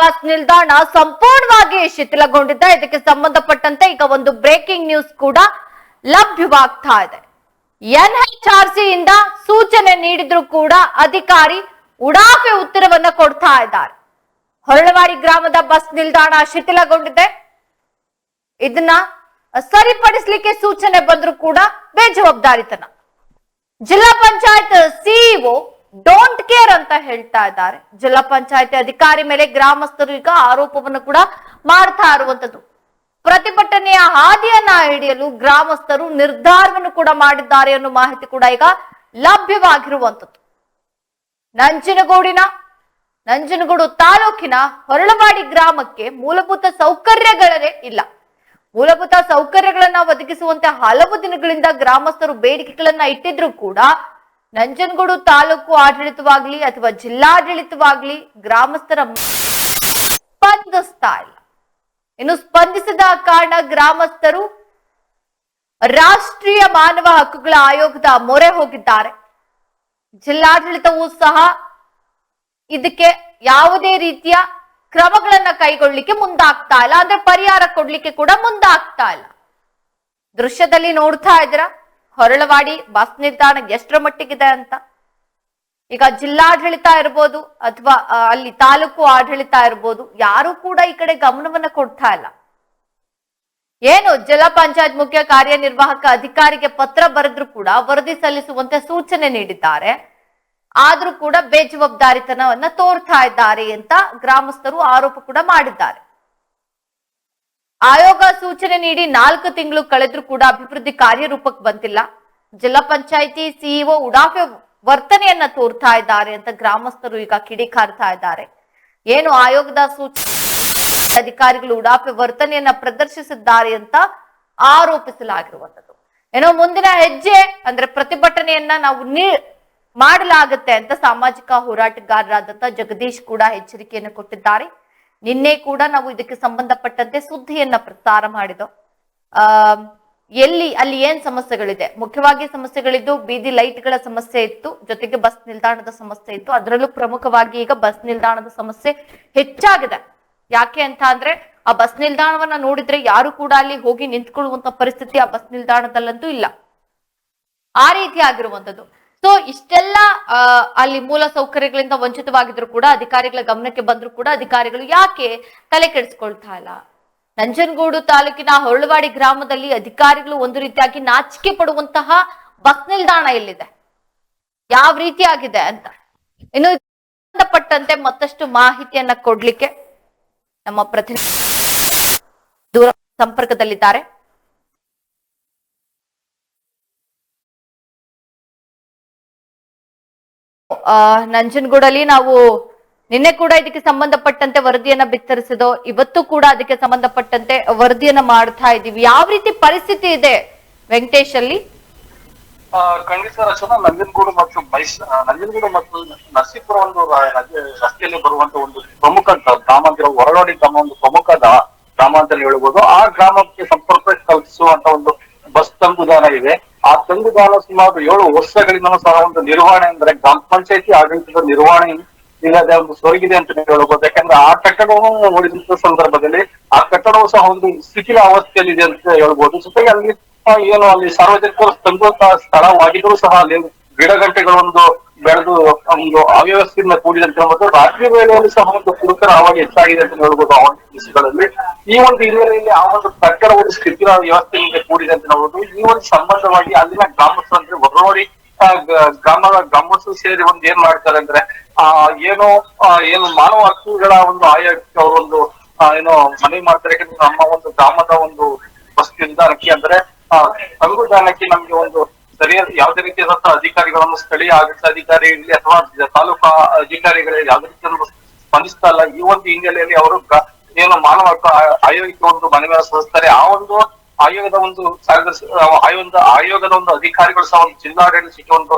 Bus ನಿಲ್ದಾಣ ಸಂಪೂರ್ಣವಾಗಿ ಶಿಥಿಲಗೊಂಡಿದೆ. ಇದಕ್ಕೆ ಸಂಬಂಧಪಟ್ಟಂತೆ ಈಗ ಒಂದು ಬ್ರೇಕಿಂಗ್ ನ್ಯೂಸ್ ಕೂಡ ಲಭ್ಯವಾಗ್ತಾ ಇದೆ. ಎನ್ಎಚ್ಆರ್ಸಿ ಇಂದ ಸೂಚನೆ ನೀಡಿದ್ರು ಕೂಡ ಅಧಿಕಾರಿ ಉಡಾಫೆ ಉತ್ತರವನ್ನ ಕೊಡ್ತಾ ಇದ್ದಾರೆ. ಹೊರಳವಾಡಿ ಗ್ರಾಮದ ಬಸ್ ನಿಲ್ದಾಣ ಶಿಥಿಲಗೊಂಡಿದೆ. ಇದನ್ನ ಸರಿಪಡಿಸಲಿಕ್ಕೆ ಸೂಚನೆ ಬಂದ್ರು ಕೂಡ ಬೇಜವಾಬ್ದಾರಿತನ. ಜಿಲ್ಲಾ ಪಂಚಾಯತ್ ಸಿಇಒ ಡೋಂಟ್ ಕೇರ್ ಅಂತ ಹೇಳ್ತಾ ಇದ್ದಾರೆ. ಜಿಲ್ಲಾ ಪಂಚಾಯತಿ ಅಧಿಕಾರಿ ಮೇಲೆ ಗ್ರಾಮಸ್ಥರು ಈಗ ಆರೋಪವನ್ನು ಕೂಡ ಮಾಡ್ತಾ ಇರುವಂತದ್ದು. ಪ್ರತಿಭಟನೆಯ ಹಾದಿಯನ್ನ ಹಿಡಿಯಲು ಗ್ರಾಮಸ್ಥರು ನಿರ್ಧಾರವನ್ನು ಕೂಡ ಮಾಡಿದ್ದಾರೆ ಅನ್ನೋ ಮಾಹಿತಿ ಕೂಡ ಈಗ ಲಭ್ಯವಾಗಿರುವಂತದ್ದು. ನಂಜನಗೂಡಿನ, ನಂಜನಗೂಡು ತಾಲೂಕಿನ ಹೊರಳವಾಡಿ ಗ್ರಾಮಕ್ಕೆ ಮೂಲಭೂತ ಸೌಕರ್ಯಗಳೇ ಇಲ್ಲ. ಮೂಲಭೂತ ಸೌಕರ್ಯಗಳನ್ನ ಒದಗಿಸುವಂತೆ ಹಲವು ದಿನಗಳಿಂದ ಗ್ರಾಮಸ್ಥರು ಬೇಡಿಕೆಗಳನ್ನ ಇಟ್ಟಿದ್ರು ಕೂಡ ನಂಜನಗೂಡು ತಾಲೂಕು ಆಡಳಿತವಾಗ್ಲಿ ಅಥವಾ ಜಿಲ್ಲಾಡಳಿತವಾಗ್ಲಿ ಗ್ರಾಮಸ್ಥರ ಸ್ಪಂದಿಸ್ತಾ ಇಲ್ಲ. ಇನ್ನು ಸ್ಪಂದಿಸದ ಕಾರಣ ಗ್ರಾಮಸ್ಥರು ರಾಷ್ಟ್ರೀಯ ಮಾನವ ಹಕ್ಕುಗಳ ಆಯೋಗದ ಮೊರೆ ಹೋಗಿದ್ದಾರೆ. ಜಿಲ್ಲಾಡಳಿತವೂ ಸಹ ಇದಕ್ಕೆ ಯಾವುದೇ ರೀತಿಯ ಕ್ರಮಗಳನ್ನ ಕೈಗೊಳ್ಳಿಕ್ಕೆ ಮುಂದಾಗ್ತಾ ಇಲ್ಲ. ಅಂದ್ರೆ ಪರಿಹಾರ ಕೊಡ್ಲಿಕ್ಕೆ ಕೂಡ ಮುಂದಾಗ್ತಾ ಇಲ್ಲ. ದೃಶ್ಯದಲ್ಲಿ ನೋಡ್ತಾ ಇದ್ದೀರಾ? ಹೊರಳವಾಡಿ ಬಸ್ ನಿಲ್ದಾಣ ಎಷ್ಟರ ಮಟ್ಟಿಗಿದೆ ಅಂತ. ಈಗ ಜಿಲ್ಲಾಡಳಿತ ಇರ್ಬೋದು ಅಥವಾ ಅಲ್ಲಿ ತಾಲೂಕು ಆಡಳಿತ ಇರ್ಬೋದು, ಯಾರು ಕೂಡ ಈ ಕಡೆ ಗಮನವನ್ನ ಕೊಡ್ತಾ ಇಲ್ಲ. ಏನು ಜಿಲ್ಲಾ ಪಂಚಾಯತ್ ಮುಖ್ಯ ಕಾರ್ಯನಿರ್ವಾಹಕ ಅಧಿಕಾರಿಗೆ ಪತ್ರ ಬರೆದ್ರು ಕೂಡ ವರದಿ ಸಲ್ಲಿಸುವಂತೆ ಸೂಚನೆ ನೀಡಿದ್ದಾರೆ. ಆದ್ರೂ ಕೂಡ ಬೇಜವಾಬ್ದಾರಿತನವನ್ನ ತೋರ್ತಾ ಇದ್ದಾರೆ ಅಂತ ಗ್ರಾಮಸ್ಥರು ಆರೋಪ ಕೂಡ ಮಾಡಿದ್ದಾರೆ. ಆಯೋಗ ಸೂಚನೆ ನೀಡಿ ನಾಲ್ಕು ತಿಂಗಳು ಕಳೆದ್ರೂ ಕೂಡ ಅಭಿವೃದ್ಧಿ ಕಾರ್ಯರೂಪಕ್ಕೆ ಬಂದಿಲ್ಲ. ಜಿಲ್ಲಾ ಪಂಚಾಯಿತಿ ಸಿಇಒ ಉಡಾಫೆ ವರ್ತನೆಯನ್ನ ತೋರ್ತಾ ಇದ್ದಾರೆ ಅಂತ ಗ್ರಾಮಸ್ಥರು ಈಗ ಕಿಡಿಕಾರ್ತಾ ಇದ್ದಾರೆ. ಏನು ಆಯೋಗದ ಸೂಚನೆ ಅಧಿಕಾರಿಗಳು ಉಡಾಫೆ ವರ್ತನೆಯನ್ನ ಪ್ರದರ್ಶಿಸಿದ್ದಾರೆ ಅಂತ ಆರೋಪಿಸಲಾಗಿರುವಂತದ್ದು ಏನೋ ಮುಂದಿನ ಹೆಜ್ಜೆ ಅಂದ್ರೆ ಪ್ರತಿಭಟನೆಯನ್ನ ನಾವು ನೀ ಮಾಡಲಾಗುತ್ತೆ ಅಂತ ಸಾಮಾಜಿಕ ಹೋರಾಟಗಾರರಾದಂತ ಜಗದೀಶ್ ಕೂಡ ಎಚ್ಚರಿಕೆಯನ್ನು ಕೊಟ್ಟಿದ್ದಾರೆ. ನಿನ್ನೆ ಕೂಡ ನಾವು ಇದಕ್ಕೆ ಸಂಬಂಧಪಟ್ಟಂತೆ ಸುದ್ದಿಯನ್ನ ಪ್ರಸಾರ ಮಾಡಿದೋ ಆ, ಎಲ್ಲಿ, ಅಲ್ಲಿ ಏನ್ ಸಮಸ್ಯೆಗಳಿದೆ? ಮುಖ್ಯವಾಗಿ ಸಮಸ್ಯೆಗಳಿದ್ದು ಬೀದಿ ಲೈಟ್ಗಳ ಸಮಸ್ಯೆ ಇತ್ತು, ಜೊತೆಗೆ ಬಸ್ ನಿಲ್ದಾಣದ ಸಮಸ್ಯೆ ಇತ್ತು. ಅದರಲ್ಲೂ ಪ್ರಮುಖವಾಗಿ ಈಗ ಬಸ್ ನಿಲ್ದಾಣದ ಸಮಸ್ಯೆ ಹೆಚ್ಚಾಗಿದೆ. ಯಾಕೆ ಅಂತ ಅಂದ್ರೆ, ಆ ಬಸ್ ನಿಲ್ದಾಣವನ್ನ ನೋಡಿದ್ರೆ ಯಾರು ಕೂಡ ಅಲ್ಲಿ ಹೋಗಿ ನಿಂತ್ಕೊಳ್ಳುವಂತ ಪರಿಸ್ಥಿತಿ ಆ ಬಸ್ ನಿಲ್ದಾಣದಲ್ಲಂತೂ ಇಲ್ಲ. ಆ ರೀತಿ ಆಗಿರುವಂತದ್ದು ಸೊ ಇಷ್ಟೆಲ್ಲ ಅಲ್ಲಿ ಮೂಲ ಸೌಕರ್ಯಗಳಿಂದ ವಂಚಿತವಾಗಿದ್ರು ಕೂಡ, ಅಧಿಕಾರಿಗಳ ಗಮನಕ್ಕೆ ಬಂದ್ರು ಕೂಡ, ಅಧಿಕಾರಿಗಳು ಯಾಕೆ ತಲೆ ಕೆಡಿಸ್ಕೊಳ್ತಾ ಇಲ್ಲ? ನಂಜನಗೂಡು ತಾಲೂಕಿನ ಹೊರಳುವಾಡಿ ಗ್ರಾಮದಲ್ಲಿ ಅಧಿಕಾರಿಗಳು ಒಂದು ರೀತಿಯಾಗಿ ನಾಚಿಕೆ ಪಡುವಂತಹ ಬಸ್ ನಿಲ್ದಾಣ ಇಲ್ಲಿದೆ ಯಾವ ರೀತಿ ಆಗಿದೆ ಅಂತ? ಇನ್ನು ಸಂಬಂಧಪಟ್ಟಂತೆ ಮತ್ತಷ್ಟು ಮಾಹಿತಿಯನ್ನ ಕೊಡ್ಲಿಕ್ಕೆ ನಮ್ಮ ಪ್ರತಿನಿಧಿ ದೂರ ಸಂಪರ್ಕದಲ್ಲಿದ್ದಾರೆ. ನಂಜನಗೂಡಲ್ಲಿ ನಾವು ನಿನ್ನೆ ಕೂಡ ಇದಕ್ಕೆ ಸಂಬಂಧಪಟ್ಟಂತೆ ವರದಿಯನ್ನ ಬಿತ್ತರಿಸಿದೋ, ಇವತ್ತು ಕೂಡ ಅದಕ್ಕೆ ಸಂಬಂಧಪಟ್ಟಂತೆ ವರದಿಯನ್ನ ಮಾಡ್ತಾ ಇದೀವಿ ಯಾವ ರೀತಿ ಪರಿಸ್ಥಿತಿ ಇದೆ ವೆಂಕಟೇಶ್ ಅಲ್ಲಿ? ಖಂಡಿತ ರಚನಾ ನಂಜನಗೂಡು ಮತ್ತು ನಂಜನಗೂಡು ಮತ್ತು ನರಸೀಪುರ ಒಂದು ರಸ್ತೆಯಲ್ಲಿ ಬರುವಂತ ಒಂದು ಪ್ರಮುಖ ಗ್ರಾಮಾಂತರ ಹೊರಳೋಡಿ ಗ್ರಾಮ ಒಂದು ಪ್ರಮುಖ ಗ್ರಾಮ ಅಂತ ಹೇಳ್ಬೋದು. ಆ ಗ್ರಾಮಕ್ಕೆ ಸಂಪರ್ಕ ಕಲ್ಪಿಸುವಂತ ಒಂದು ಬಸ್ ತಂಗುದಾಣ ಇದೆ. ತಂಗುದಾಣ ಸುಮಾರು ಏಳು ವರ್ಷಗಳಿಂದಲೂ ಸಹ ಒಂದು ನಿರ್ವಹಣೆ ಅಂದ್ರೆ ಗ್ರಾಮ ಪಂಚಾಯತಿ ಆಡಳಿತದ ನಿರ್ವಹಣೆ ಇಲ್ಲದೆ ಒಂದು ಸೊರಗಿದೆ ಅಂತ ಹೇಳ್ಬೋದು ಯಾಕಂದ್ರೆ ಆ ಕಟ್ಟಡವನ್ನು ನೋಡಿದಂತ ಸಂದರ್ಭದಲ್ಲಿ ಆ ಕಟ್ಟಡವು ಸಹ ಒಂದು ಶಿಥಿಲ ಅವಸ್ಥೆಯಲ್ಲಿದೆ ಅಂತ ಹೇಳ್ಬೋದು ಜೊತೆಗೆ ಅಲ್ಲಿ ಏನು ಅಲ್ಲಿ ಸಾರ್ವಜನಿಕರು ತಂದಂತಹ ಸ್ಥಳವಾಗಿದ್ರು ಸಹ ಅಲ್ಲಿ ಗಿಡಗಂಟೆಗಳೊಂದು ಬೆಳೆದು ಒಂದು ಅವ್ಯವಸ್ಥೆಯಿಂದ ಕೂಡಿದಂತೆ ಮತ್ತು ರಾತ್ರಿ ವೇಳೆಯಲ್ಲಿ ಸಹ ಒಂದು ಕುರುಕರ ಆವಾಗ ಹೆಚ್ಚಾಗಿದೆ ಅಂತ ಹೇಳ್ಬೋದು ಆ ಒಂದು ದಿವಸಗಳಲ್ಲಿ ಈ ಒಂದು ಹಿನ್ನೆಲೆಯಲ್ಲಿ ಆ ಒಂದು ಸರ್ಕಾರ ಒಂದು ಸ್ಥಿತಿಯ ವ್ಯವಸ್ಥೆಯಿಂದ ಕೂಡಿದೆ ಅಂತ ಹೇಳ್ಬೋದು ಈ ಒಂದು ಸಂಬಂಧವಾಗಿ ಅಲ್ಲಿನ ಗ್ರಾಮಸ್ಥರು ಅಂದ್ರೆ ಹೊರನೋಡಿ ಆ, ಗ್ರಾಮದ ಗ್ರಾಮಸ್ಥರು ಸೇರಿ ಒಂದು ಏನ್ ಮಾಡ್ತಾರೆ ಅಂದ್ರೆ ಆ ಏನು ಆ, ಏನು ಮಾನವ ಹಕ್ಕುಗಳ ಒಂದು ಆಯೋಗಕ್ಕೆ ಅವರೊಂದು ಏನೋ ಮನವಿ ಮಾಡ್ತಾರೆ. ಯಾಕಂದ್ರೆ ನಮ್ಮ ಒಂದು ಗ್ರಾಮದ ಒಂದು ವಸ್ತು ನಿಲ್ದಾಣಕ್ಕೆ ಅಂದ್ರೆ ಆ, ತಂಗುದಾಣಕ್ಕೆ ನಮ್ಗೆ ಒಂದು ಸರಿಯಾದ ಯಾವುದೇ ರೀತಿಯಾದಂತಹ ಅಧಿಕಾರಿಗಳನ್ನು ಸ್ಥಳೀಯ ಆಡಳಿತ ಅಧಿಕಾರಿ ಇರಲಿ ಅಥವಾ ತಾಲೂಕಾ ಅಧಿಕಾರಿಗಳೇ ಯಾವುದೇ ರೀತಿಯನ್ನು ಸ್ಪಂದಿಸ್ತಾ ಇಲ್ಲ. ಈ ಒಂದು ಹಿನ್ನೆಲೆಯಲ್ಲಿ ಅವರು ಏನು ಮಾನವ ಹಕ್ಕು ಆಯೋಗಕ್ಕೆ ಒಂದು ಮನವಿ ಸಲ್ಲಿಸ್ತಾರೆ. ಆ ಒಂದು ಆಯೋಗದ ಒಂದು ಕಾರ್ಯದರ್ಶಿ ಆಯೋಗದ ಆಯೋಗದ ಒಂದು ಅಧಿಕಾರಿಗಳು ಸಹ ಒಂದು ಜಿಲ್ಲಾಡಳಿತಕ್ಕೆ ಒಂದು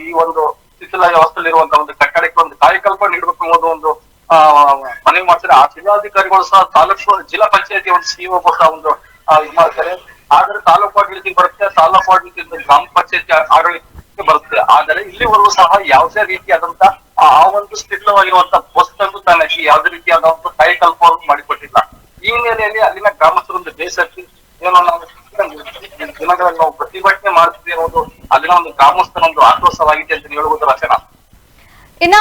ಈ ಒಂದು ಶಿಥಿಲ ವ್ಯವಸ್ಥೆಯಲ್ಲಿರುವಂತಹ ಒಂದು ಕಟ್ಟಡಕ್ಕೆ ಒಂದು ಕಾಯಕಲ್ಪ ನೀಡಬೇಕು ಅನ್ನೋದು ಒಂದು ಮನವಿ ಮಾಡ್ತಾರೆ. ಆ ಜಿಲ್ಲಾಧಿಕಾರಿಗಳು ಸಹ ತಾಲೂಕು, ಜಿಲ್ಲಾ ಪಂಚಾಯತಿ ಒಂದು ಸಿಇಒ ಸಹ ಒಂದು ಇದು ಮಾಡ್ತಾರೆ. ತಾಲೂಕು ಆಡಳಿತ ಬರುತ್ತೆ, ತಾಲೂಕು ಆಡಳಿತ ಗ್ರಾಮ ಪಂಚಾಯತ್ ಆಡಳಿತಕ್ಕೆ ಬರುತ್ತೆ. ಆದರೆ ಇಲ್ಲಿವರೆಗೂ ಸಹ ಯಾವುದೇ ರೀತಿಯಾದಂತ, ಆ ಒಂದು ಸ್ಥಿರವಾಗಿರುವಂತ ತನಗೆ ಯಾವ್ದೇ ರೀತಿಯಾದ ಒಂದು ರೀತಿಯಾದಂತ ಕಾಯಕಲ್ಪವನ್ನು ಮಾಡಿಕೊಟ್ಟಿಲ್ಲ. ಈ ಹಿನ್ನೆಲೆಯಲ್ಲಿ ಅಲ್ಲಿನ ಗ್ರಾಮಸ್ಥರೊಂದು ಬೇಸತ್ತಿ, ಏನೋ ನಾವು ದಿನಗಳಲ್ಲಿ ನಾವು ಪ್ರತಿಭಟನೆ ಮಾಡ್ತೀವಿ ಅನ್ನೋದು ಅಲ್ಲಿನ ಒಂದು ಗ್ರಾಮಸ್ಥರ ಒಂದು ಆಕ್ರೋಶವಾಗಿದೆ ಅಂತ ಹೇಳುವುದು ರಚನಾ. ಇನ್ನ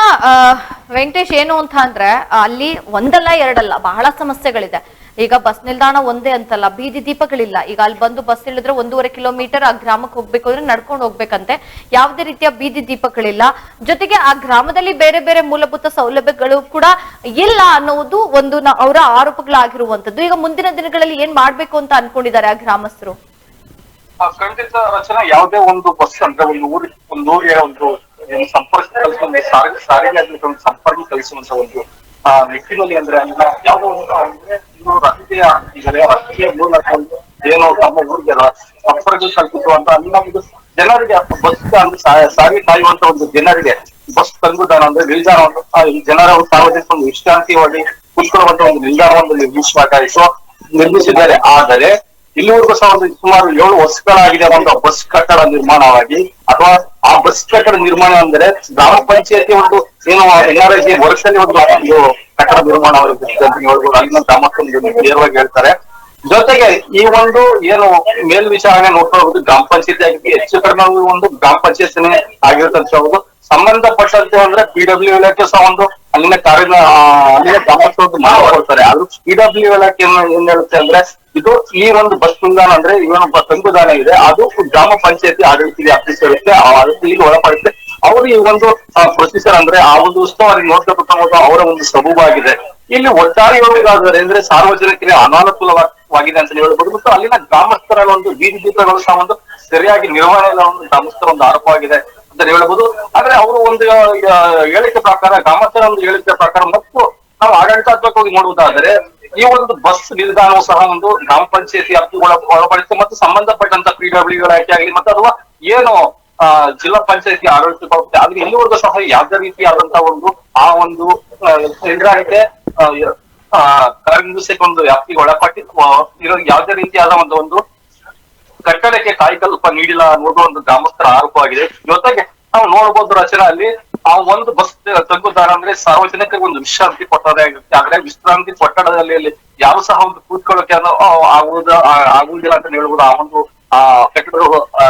ವೆಂಕಟೇಶ್, ಏನು ಅಂತ ಅಂದ್ರೆ, ಅಲ್ಲಿ ಒಂದಲ್ಲ ಎರಡಲ್ಲ, ಬಹಳ ಸಮಸ್ಯೆಗಳಿದೆ. ಈಗ ಬಸ್ ನಿಲ್ದಾಣ ಒಂದೇ ಅಂತಲ್ಲ, ಬೀದಿ ದೀಪಗಳಿಲ್ಲ. ಈಗ ಅಲ್ಲಿ ಬಂದು ಬಸ್ ಇಳಿದ್ರೆ ಒಂದೂವರೆ ಕಿಲೋಮೀಟರ್ ಆ ಗ್ರಾಮಕ್ಕೆ ಹೋಗ್ಬೇಕು ಅಂದ್ರೆ ನಡ್ಕೊಂಡು ಹೋಗ್ಬೇಕಂತೆ. ಯಾವುದೇ ರೀತಿಯ ಬೀದಿ ದೀಪಗಳಿಲ್ಲ. ಜೊತೆಗೆ ಆ ಗ್ರಾಮದಲ್ಲಿ ಬೇರೆ ಬೇರೆ ಮೂಲಭೂತ ಸೌಲಭ್ಯಗಳು ಕೂಡ ಇಲ್ಲ ಅನ್ನೋದು ಒಂದು ಅವರ ಆರೋಪಗಳಾಗಿರುವಂತದ್ದು ಈಗ ಮುಂದಿನ ದಿನಗಳಲ್ಲಿ ಏನ್ ಮಾಡ್ಬೇಕು ಅಂತ ಅನ್ಕೊಂಡಿದ್ದಾರೆ ಆ ಗ್ರಾಮಸ್ಥರು? ಖಂಡಿತ ರಚನಾ ಯಾವುದೇ ಒಂದು ಬಸ್ ಅಂದ್ರೆ ಒಂದು ಊರಿ, ಒಂದು ಊರಿಗೆ ಒಂದು ಸಂಪರ್ಕ ಕಲಿಸುವಂತ ಸಾರಿಗೆ ಸಾರಿಗೆ ಆಗ್ಲಿಕ್ಕೆ ಒಂದು ಸಂಪರ್ಕ ಕಲಿಸುವಂತ ಒಂದು ಆ ಅಂದ್ರೆ ಅಲ್ಲ, ಯಾವುದೋ ಒಂದು ಅಂದ್ರೆ ಇದು ರಾಜಕೀಯ ಈಗ ರಾಜಕೀಯ ಮೂಲಕ ಏನು ತಮ್ಮ ಊರಿಗೆ ಸಂಪರ್ಕ ಕಲ್ಪಿಸುವಂತ ಅಲ್ಲಿ, ನಮ್ದು ಜನರಿಗೆ ಬಸ್ ಅಂದ್ರೆ ಸಾರಿ ಕಾಯುವಂತ ಒಂದು ಜನರಿಗೆ ಬಸ್ ತಂಗುದಾನ ಅಂದ್ರೆ ನಿಲ್ದಾಣ ಒಂದು ಜನರ ಸಾರ್ವಜನಿಕ ಒಂದು ವಿಶ್ರಾಂತಿ ಒಳ್ಳೆ ಕುತ್ಕೊಳ್ಳುವಂತ ಒಂದು ನಿಲ್ದಾಣವನ್ನು ನಿರ್ಮಿಸಬೇಕಾಯಿತು ನಿರ್ಮಿಸಿದ್ದಾರೆ. ಆದರೆ ಇಲ್ಲಿವರೆಗೂ ಸಹ ಒಂದು ಸುಮಾರು ಏಳು ವರ್ಷಗಳಾಗಿದೆ ಒಂದು ಬಸ್ ಕಟ್ಟಡ ನಿರ್ಮಾಣವಾಗಿ. ಅಥವಾ ಆ ಬಸ್ ಕಟ್ಟಡ ನಿರ್ಮಾಣ ಅಂದ್ರೆ ಗ್ರಾಮ ಪಂಚಾಯತಿ ಒಂದು ಏನು ಎನ್ ಆರ್ ಐ ವರ್ಷದಲ್ಲಿ ಒಂದು ಒಂದು ಕಟ್ಟಡ ನಿರ್ಮಾಣ ಅಲ್ಲಿನ ಗ್ರಾಮಸ್ಥರು ನೇರವಾಗಿ ಹೇಳ್ತಾರೆ. ಜೊತೆಗೆ ಈ ಒಂದು ಏನು ಮೇಲ್ವಿಚಾರಣೆ ನೋಡ್ತಾ ಹೋಗುದು ಗ್ರಾಮ ಪಂಚಾಯತಿ ಆಗಿ ಹೆಚ್ಚು ಕಡಿಮೆ ಒಂದು ಗ್ರಾಮ ಪಂಚಾಯತಿನೇ ಆಗಿರುತ್ತೆ ಅಂತ ಹೇಳ್ಬೋದು. ಸಂಬಂಧಪಟ್ಟಂತೆ ಅಂದ್ರೆ ಪಿ ಡಬ್ಲ್ಯೂ ಇಲಾಖೆ ಸಹ ಒಂದು ಅಲ್ಲಿನ ಕಾರ್ಯ ಅಲ್ಲಿನ ಗ್ರಾಮಸ್ಥರು ಮಾಡ್ತಾರೆ ಅದು ಪಿ ಡಬ್ಲ್ಯೂ ಇಲಾಖೆ ಏನ್ ಹೇಳುತ್ತೆ ಅಂದ್ರೆ ಇದು ಈ ಒಂದು ಬಸ್ ನಿಲ್ದಾಣ ಅಂದ್ರೆ ಇವನೊಬ್ಬ ಸಂವಿಧಾನ ಇದೆ. ಅದು ಗ್ರಾಮ ಪಂಚಾಯತಿ ಆಡಳಿತ ವ್ಯಾಪ್ತಿ ಸೇರುತ್ತೆ ಆ ಇಲ್ಲಿ ಒಳಪಡುತ್ತೆ? ಅವರು ಈ ಒಂದು ಪ್ರೊಸೀಸರ್ ಅಂದ್ರೆ ಆ ಒಂದು ಉಸ್ತುವಾರಿ ನೋಡ್ಕೋಬೇಕು ಅವರ ಒಂದು ಸಬೂಬಾಗಿದೆ. ಇಲ್ಲಿ ಒಟ್ಟಾರೆ ಹೇಳುವುದಾದರೆ ಅಂದ್ರೆ ಸಾರ್ವಜನಿಕರಿಗೆ ಅನಾನುಕೂಲವಾಗಿದೆ ಅಂತ ಹೇಳ್ಬೋದು ಮತ್ತು ಅಲ್ಲಿನ ಗ್ರಾಮಸ್ಥರ ಒಂದು ಬೀದಿ ದೀಪಗಳು ಸಹ ಒಂದು ಸರಿಯಾಗಿ ನಿರ್ವಹಣೆ ಒಂದು ಗ್ರಾಮಸ್ಥರ ಒಂದು ಆರೋಪವಾಗಿದೆ ಅಂತ ಹೇಳ್ಬೋದು ಆದ್ರೆ ಅವರು ಒಂದು ಹೇಳಿಕೆ ಪ್ರಕಾರ, ಗ್ರಾಮಸ್ಥರ ಒಂದು ಹೇಳಿಕೆ ಪ್ರಕಾರ ಮತ್ತು ನಾವು ಆಡಳಿತಾತ್ಮಕವಾಗಿ ನೋಡುವುದಾದರೆ ಈ ಒಂದು ಬಸ್ ನಿಲ್ದಾಣವು ಸಹ ಒಂದು ಗ್ರಾಮ ಪಂಚಾಯತಿ ಒಳಪಡಿಸಿ ಮತ್ತು ಸಂಬಂಧಪಟ್ಟಂತ ಪಿ ಡಬ್ಲ್ಯೂ ಇಲಾಖೆ ಆಗಲಿ ಮತ್ತು ಅಥವಾ ಏನು ಜಿಲ್ಲಾ ಪಂಚಾಯತಿ ಆಡಳಿತ ಬರುತ್ತೆ. ಆದ್ರೆ ಇಲ್ಲಿವರೆಗೂ ಸಹ ಯಾವ್ದೇ ರೀತಿಯಾದಂತಹ ಒಂದು, ಆ ಒಂದು ಎಂದ್ರಾಗಿದೆ ಒಂದು ವ್ಯಾಪ್ತಿಗೆ ಒಳಪಟ್ಟಿ ಇರೋ ಯಾವ್ದೇ ರೀತಿಯಾದ ಒಂದು ಒಂದು ಕಟ್ಟಡಕ್ಕೆ ಕಾಯಕಲ್ಪ ನೀಡಿಲ್ಲ ಅನ್ನೋದು ಒಂದು ಗ್ರಾಮಸ್ಥರ ಆರೋಪವಾಗಿದೆ. ಜೊತೆಗೆ ನಾವು ನೋಡಬಹುದು ರಚನೆ ಅಲ್ಲಿ ಆ ಒಂದು ಬಸ್ ತಂಗುದಾರ ಅಂದ್ರೆ ಸಾರ್ವಜನಿಕರಿಗೆ ಒಂದು ವಿಶ್ರಾಂತಿ ಕೊಟ್ಟರೆ ಆಗುತ್ತೆ ಆದ್ರೆ ವಿಶ್ರಾಂತಿ ಕೊಟ್ಟಡದಲ್ಲಿ ಯಾರು ಸಹ ಒಂದು ಕೂತ್ಕೊಳ್ಳೋಕೆ ಅನ್ನೋ ಆಗುವುದ ಆಗುವುದಿಲ್ಲ ಅಂತ ಹೇಳ್ಬೋದು. ಆ ಒಂದು, ಆ ಕಟ್ಟಡ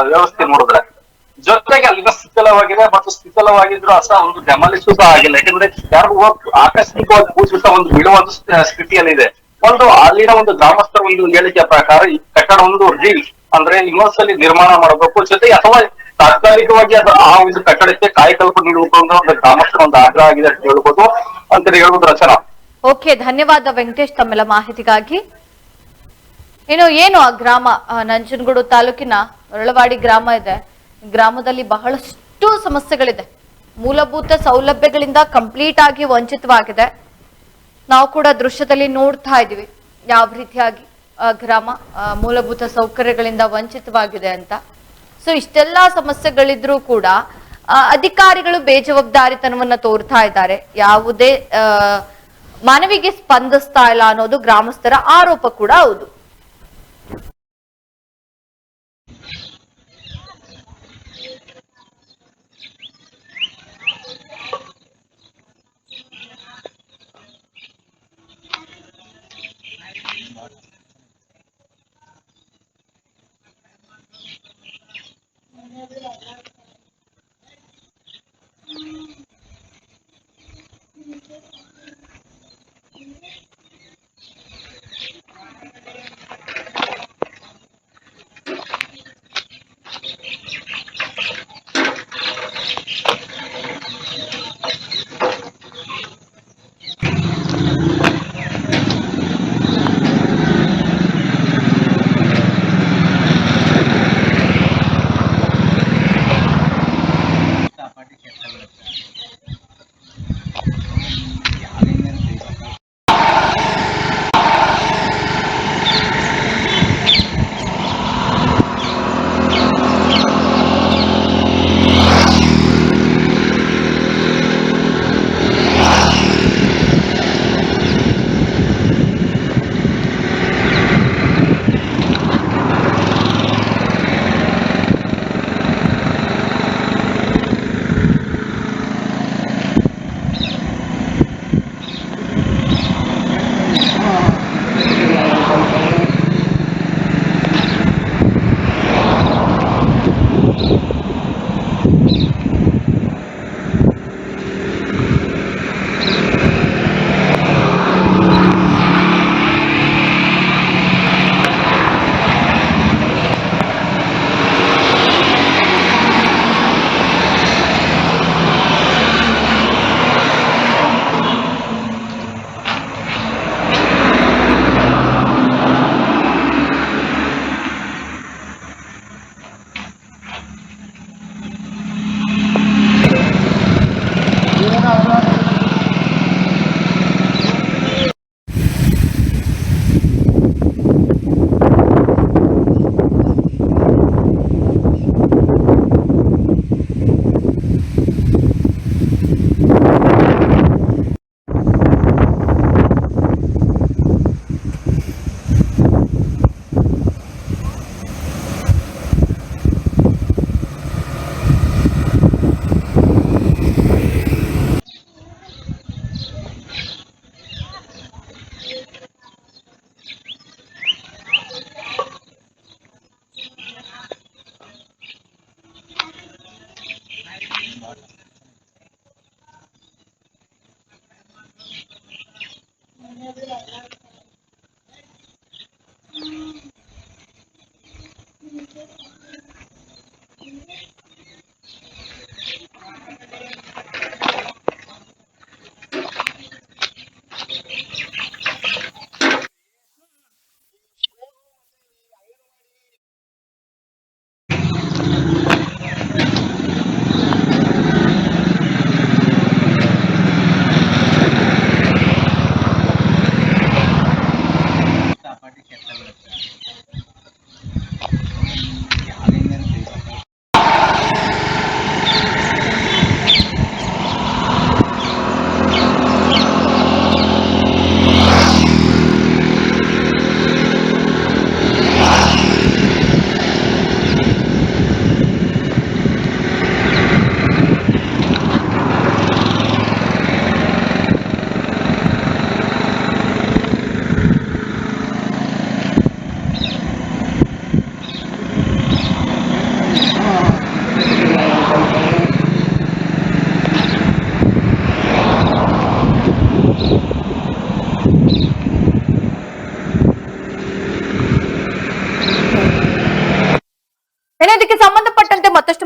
ವ್ಯವಸ್ಥೆ ನೋಡಿದ್ರೆ. ಜೊತೆಗೆ ಅಲ್ಲಿನ ಸ್ಥಿತಲವಾಗಿದೆ ಮತ್ತು ಸ್ಥಿತಲವಾಗಿದ್ರು ಸಹ ಒಂದು ಡೆಮಾಲಿಸು ಸಹ ಆಗಿಲ್ಲ. ಯಾಕಂದ್ರೆ ಯಾರು ಹೋಗ್, ಆಕಸ್ಮಿಕವಾಗಿ ಕೂತು ಸಹ ಒಂದು ಬಿಡುವಂತ ಸ್ಥಿ- ಸ್ಥಿತಿಯಲ್ಲಿದೆ. ಒಂದು ಅಲ್ಲಿನ ಒಂದು ಗ್ರಾಮಸ್ಥರ ಒಂದು ಹೇಳಿಕೆ ಪ್ರಕಾರ ಈ ಕಟ್ಟಡ ಒಂದು ರೀಲ್ ಅಂದ್ರೆ ಇನ್ನೊಂದ್ಸಲಿ ನಿರ್ಮಾಣ ಮಾಡಬೇಕು. ಜೊತೆಗೆ ಅಥವಾ ತಾತ್ಕಾಲಿಕವಾಗಿ ಅದು ಆ ಒಂದು ಕಟ್ಟಡಕ್ಕೆ ಕಾಯಕಲ್ಪ ನೀಡುವುದು ಅನ್ನೋ ಒಂದು ಗ್ರಾಮಸ್ಥರ ಒಂದು ಆಗ್ರಹ ಆಗಿದೆ ಅಂತ ಹೇಳ್ಬೋದು. ಅಂತ ಹೇಳ್ಬೋದು ರಚನಾ. ಓಕೆ, ಧನ್ಯವಾದ ವೆಂಕಟೇಶ್ ತಮ್ಮೆಲ್ಲ ಮಾಹಿತಿಗಾಗಿ. ಏನು ಏನು ಆ ಗ್ರಾಮ ನಂಜನಗೂಡು ತಾಲೂಕಿನ ಒರಳವಾಡಿ ಗ್ರಾಮ ಇದೆ. ಗ್ರಾಮದಲ್ಲಿ ಬಹಳಷ್ಟು ಸಮಸ್ಯೆಗಳಿದೆ. ಮೂಲಭೂತ ಸೌಲಭ್ಯಗಳಿಂದ ಕಂಪ್ಲೀಟ್ ಆಗಿ ವಂಚಿತವಾಗಿದೆ. ನಾವು ಕೂಡ ದೃಶ್ಯದಲ್ಲಿ ನೋಡ್ತಾ ಇದ್ದೀವಿ. ಯಾವ ರೀತಿಯಾಗಿ ಗ್ರಾಮ ಮೂಲಭೂತ ಸೌಕರ್ಯಗಳಿಂದ ವಂಚಿತವಾಗಿದೆ ಅಂತ. ಸೊ ಇಷ್ಟೆಲ್ಲ ಸಮಸ್ಯೆಗಳಿದ್ರೂ ಕೂಡ ಅಧಿಕಾರಿಗಳು ಬೇಜವಾಬ್ದಾರಿತನವನ್ನ ತೋರ್ತಾ ಇದ್ದಾರೆ. ಯಾವುದೇ ಮನವಿಗೆ ಸ್ಪಂದಿಸ್ತಾ ಇಲ್ಲ ಅನ್ನೋದು ಗ್ರಾಮಸ್ಥರ ಆರೋಪ ಕೂಡ ಹೌದು.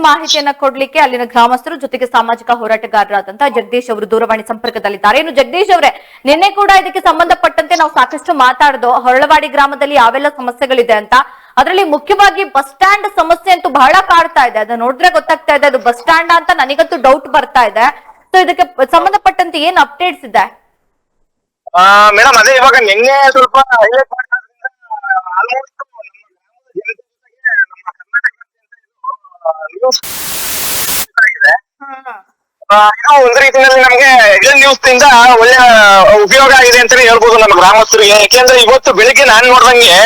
ಮಾಹಿತಿಯನ್ನ ಕೊಡ್ಲಿಕ್ಕೆ ಅಲ್ಲಿನ ಗ್ರಾಮಸ್ಥರು ಜೊತೆಗೆ ಸಾಮಾಜಿಕ ಹೋರಾಟಗಾರರಾದಂತಹ ಜಗದೀಶ್ ಅವರು ದೂರವಾಣಿ ಸಂಪರ್ಕದಲ್ಲಿದ್ದಾರೆ. ಇನ್ನು ಜಗದೀಶ್ ಅವರೇ, ನಿನ್ನೆ ಕೂಡ ಇದಕ್ಕೆ ಸಂಬಂಧಪಟ್ಟಂತೆ ನಾವು ಸಾಕಷ್ಟು ಮಾತಾಡ್ದೋ, ಹೊರಳವಾಡಿ ಗ್ರಾಮದಲ್ಲಿ ಯಾವೆಲ್ಲ ಸಮಸ್ಯೆಗಳಿದೆ ಅಂತ, ಅದರಲ್ಲಿ ಮುಖ್ಯವಾಗಿ ಬಸ್ ಸ್ಟ್ಯಾಂಡ್ ಸಮಸ್ಯೆ ಅಂತೂ ಬಹಳ ಕಾಡ್ತಾ ಇದೆ. ಅದನ್ನ ನೋಡಿದ್ರೆ ಗೊತ್ತಾಗ್ತಾ ಇದೆ, ಅದು ಬಸ್ ಸ್ಟ್ಯಾಂಡ್ ಅಂತ ನನಗಂತೂ ಡೌಟ್ ಬರ್ತಾ ಇದೆ. ಸೊ ಇದಕ್ಕೆ ಸಂಬಂಧಪಟ್ಟಂತೆ ಏನ್ ಅಪ್ಡೇಟ್ಸ್ ಇದೆ? ಮೇಡಮ್ ಅದೇ ಇವಾಗ ನಿನ್ನೆ ಸ್ವಲ್ಪ ನಮ್ಮ ಗ್ರಾಮದ ಜನತೆ ಜೊತೆಗೆ ನಮ್ಮ ಕರ್ನಾಟಕ ನ್ಯೂಸ್ ಆಗಿದೆ ಆ, ಇದು ಒಂದು ರೀತಿಯಲ್ಲಿ ನಮ್ಗೆ ಎಲ್ ನ್ಯೂಸ್ ಇಂದ ಒಳ್ಳೆ ಉಪಯೋಗ ಆಗಿದೆ ಅಂತಾನೆ ಹೇಳ್ಬೋದು ನಮ್ಮ ಗ್ರಾಮಸ್ಥರಿಗೆ. ಯಾಕೆಂದ್ರೆ ಇವತ್ತು ಬೆಳಿಗ್ಗೆ ನಾನ್ ನೋಡ್ದಂಗೆ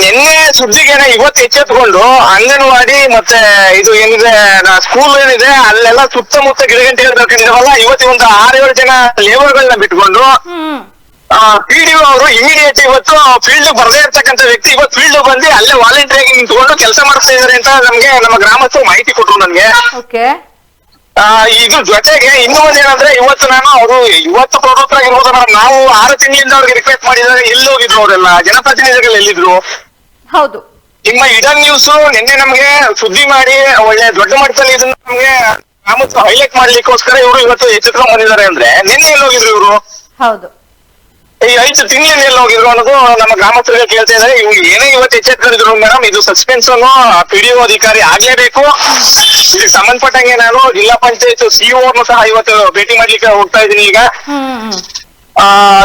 ನಿನ್ನೆ ಸುದ್ದಿಗೆನೆ ಇವತ್ತು ಎಚ್ಚೆತ್ಕೊಂಡು ಅಂಗನವಾಡಿ ಮತ್ತೆ ಇದು ಏನಿದೆ ಸ್ಕೂಲ್ ಏನಿದೆ, ಅಲ್ಲೆಲ್ಲ ಸುತ್ತಮುತ್ತ ಗಿಡಗಂಟೆ ಒಂದು ಆರು ಏಳು ಜನ ಲೇಬರ್ಗಳನ್ನ ಬಿಟ್ಕೊಂಡು ಹ್ಮ್ ಪಿ ಡಿ ಅವರು ಇಮಿಡಿಯೇಟ್ ಇವತ್ತು ಫೀಲ್ಡ್ ಬರದೇ ಇರ್ತಕ್ಕಂಥ ವ್ಯಕ್ತಿ ಇವತ್ತು ಫೀಲ್ಡ್ ಬಂದು ಅಲ್ಲೇ ವಾಲಂಟಿಯರ್ ಆಗಿ ನಿಂತ್ಕೊಂಡು ಕೆಲಸ ಮಾಡ್ತಾ ಇದಾರೆ ಅಂತ ನಮ್ಗೆ ನಮ್ಮ ಗ್ರಾಮಸ್ಥರು ಮಾಹಿತಿ ಕೊಟ್ಟರು ನನ್ಗೆ. ಓಕೆ. ಆ, ಇದು ಜೊತೆಗೆ ಇನ್ನೂ ಒಂದೇನಂದ್ರೆ ಇವತ್ತು ನಾನು ಅವರು ಇವತ್ತು ಪ್ರವೃತ್ತ ಆಗಿರ್ಬೋದು ಮೇಡಮ್ ನಾವು ಆರು ತಿಂಗಳಿಂದ ಅವ್ರಿಗೆ ರಿಕ್ವೆಸ್ಟ್ ಮಾಡಿದಾಗ ಎಲ್ಲಿ ಹೋಗಿದ್ರು ಅವರೆಲ್ಲ? ಜನಪ್ರತಿನಿಧಿಗಳು ಎಲ್ಲಿದ್ರು? ಹೌದು. ನಿಮ್ಮ ಇಡನ್ ನ್ಯೂಸ್ ನಿನ್ನೆ ನಮ್ಗೆ ಸುದ್ದಿ ಮಾಡಿ ಒಳ್ಳೆ ದೊಡ್ಡ ಮಟ್ಟದಲ್ಲಿ ಇದನ್ನ ನಮ್ಗೆ ಗ್ರಾಮಸ್ಥರು ಹೈಲೈಟ್ ಮಾಡ್ಲಿಕ್ಕೋಸ್ಕರ ಇವರು ಇವತ್ತು ಎಚ್ಚೆತ್ಕೊಂಡ್ ಬಂದಿದ್ದಾರೆ ಅಂದ್ರೆ ನಿನ್ನೆ ಎಲ್ಲಿ ಹೋಗಿದ್ರು ಇವರು? ಹೌದು. ಈ ಐದು ತಿಂಗಳ ಎಲ್ಲಿ ಹೋಗಿದ್ರು ಅನ್ನೋದು ನಮ್ಮ ಗ್ರಾಮಸ್ಥರಿಗೆ ಕೇಳ್ತಾ ಇದ್ದಾರೆ. ಇವ್ರು ಏನೇ ಇವತ್ತು ಎಚ್ಚೆತ್ಕೊಂಡಿದ್ರು ಮೇಡಮ್ ಇದು ಸಸ್ಪೆನ್ಸ್ ಅನ್ನು ಪಿಡಿಒ ಅಧಿಕಾರಿ ಆಗಲೇಬೇಕು. ಇದಕ್ಕೆ ಸಂಬಂಧಪಟ್ಟಂಗೆ ನಾನು ಜಿಲ್ಲಾ ಪಂಚಾಯತ್ ಸಿಇಒ ಸಹ ಇವತ್ತು ಭೇಟಿ ಮಾಡ್ಲಿಕ್ಕೆ ಹೋಗ್ತಾ ಇದ್ದೀನಿ ಈಗ. ಆ,